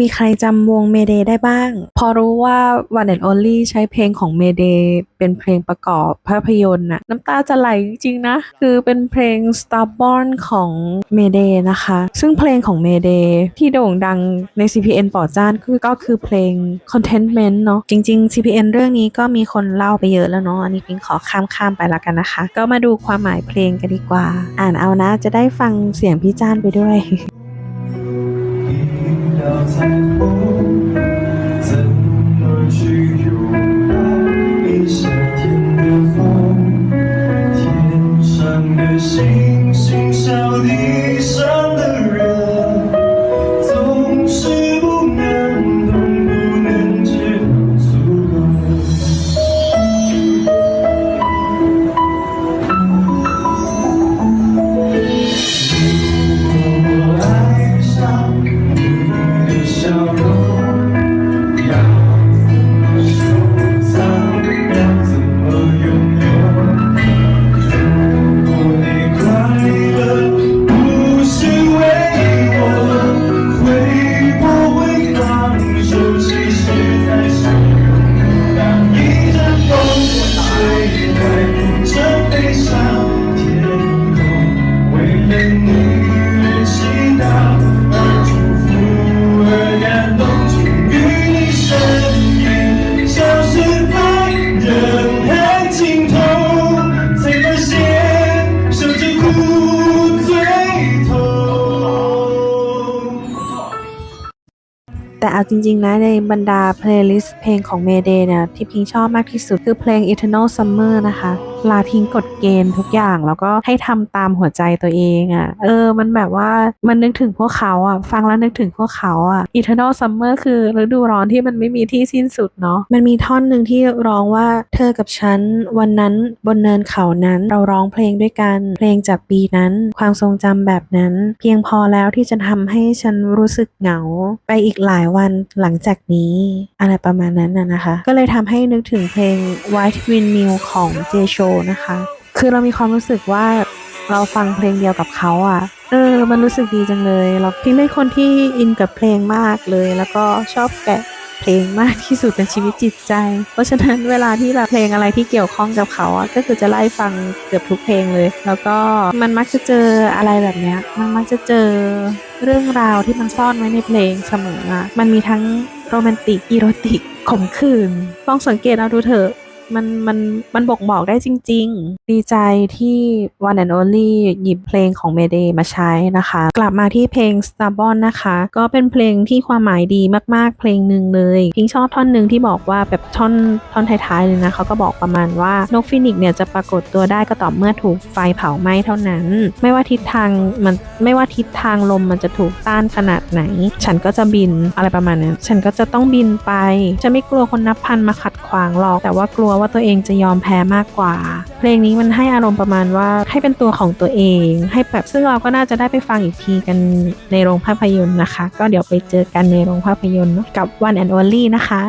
มีใครจำวงเมเดได้บ้าง พอรู้ว่า One and Only ใช้เพลงของเมเดเป็นเพลงประกอบภาพยนตร์น่ะน้ำตาจะไหลจริงๆนะ คือเป็นเพลง Starborn ของเมเดนะคะ ซึ่งเพลงของเมเดที่โด่งดังใน CPN ป่อจ้านคือก็คือเพลง Contentment เนาะจริง ๆ CPN เรื่องนี้ก็มีคนเล่าไปเยอะแล้วเนาะอันนี้พิงขอข้ามๆไปละกันนะคะ ก็มาดูความหมายเพลงกันดีกว่า อ่านเอานะจะได้ฟังเสียงพี่จ้านไปด้วย 一道彩虹，怎么去拥抱一夏天的风？天上的星星笑地上 แต่เอาจริงๆนะในบรรดาเพลย์ลิสต์เพลงของเมเดย์เนี่ยที่พิงชอบมากที่สุดคือเพลง Eternal Summer นะคะ ลาทิ้งกฎเกณฑ์ทุกอย่างแล้วก็ให้ทำตามหัวใจตัวเองอะ่ะ เออ มันแบบว่ามันนึกถึงพวกเขาอะ่ะ ฟังแล้วนึกถึงพวกเขาอะ่ะ Eternal Summer คือฤดูร้อนที่มันไม่มีที่สิ้นสุดเนาะมันมีท่อนหนึ่งที่ร้องว่าเธอกับฉัน วันนั้นบนเนินเขานั้นเราร้องเพลงด้วยกัน เพลงจากปีนั้น ความทรงจำแบบนั้น เพียงพอแล้วที่จะทำให้ฉันรู้สึกเหงา ไปอีกหลายวันหลังจากนี้ อะไรประมาณนั้นน่ะนะคะ ก็เลยทำให้นึกถึงเพลง White Windmill ของ J Show นะคะ คือเรามีความรู้สึกว่าเราฟังเพลงเดียวกับเขาอะ เออ มันรู้สึกดีจังเลยเราพี่เป็นคนที่อินกับเพลงมากเลย แล้วก็ชอบแกะเพลงมากที่สุดในชีวิตจิตใจ เพราะฉะนั้นเวลาที่แบบเพลงอะไรที่เกี่ยวข้องกับเขาอะก็คือจะไล่ฟังเกือบทุกเพลงเลย แล้วก็มันมักจะเจออะไรแบบเนี้ย มันมักจะเจอเรื่องราวที่มันซ่อนไว้ในเพลงเสมออะ มันมีทั้งโรแมนติกอีโรติกขมขื่นลองสังเกตเอาดูเถอะ มันมันมันบอกบอกได้จริง ๆ ดีใจที่ One and Only หยิบเพลงของ Mayday มาใช้นะคะ กลับมาที่เพลง Starborn นะคะ ก็เป็นเพลงที่ความหมายดีมากๆ เพลงหนึ่งเลย พิงชอบท่อนหนึ่งที่บอกว่าแบบท่อนท่อนท้ายๆเลยนะเขาก็บอกประมาณว่านกฟินิกเนี่ยจะปรากฏตัวได้ก็ต่อเมื่อถูกไฟเผาไหม้เท่านั้น ไม่ว่าทิศทางมันไม่ว่าทิศทางลมมันจะถูกต้านขนาดไหน ฉันก็จะบินอะไรประมาณนั้นฉันก็จะต้องบินไปจะไม่กลัวคนนับพันมาขัดขวางหรอกแต่ว่ากลัวว่าตัวเองจะยอมแพ้มากกว่า เพลงนี้มันให้อารมณ์ประมาณว่าให้เป็นตัวของตัวเอง ให้แบบซึ่งเราก็น่าจะได้ไปฟังอีกทีกันในโรงภาพยนตร์นะคะ ก็เดี๋ยวไปเจอกันในโรงภาพยนตร์กับ One and Only นะคะ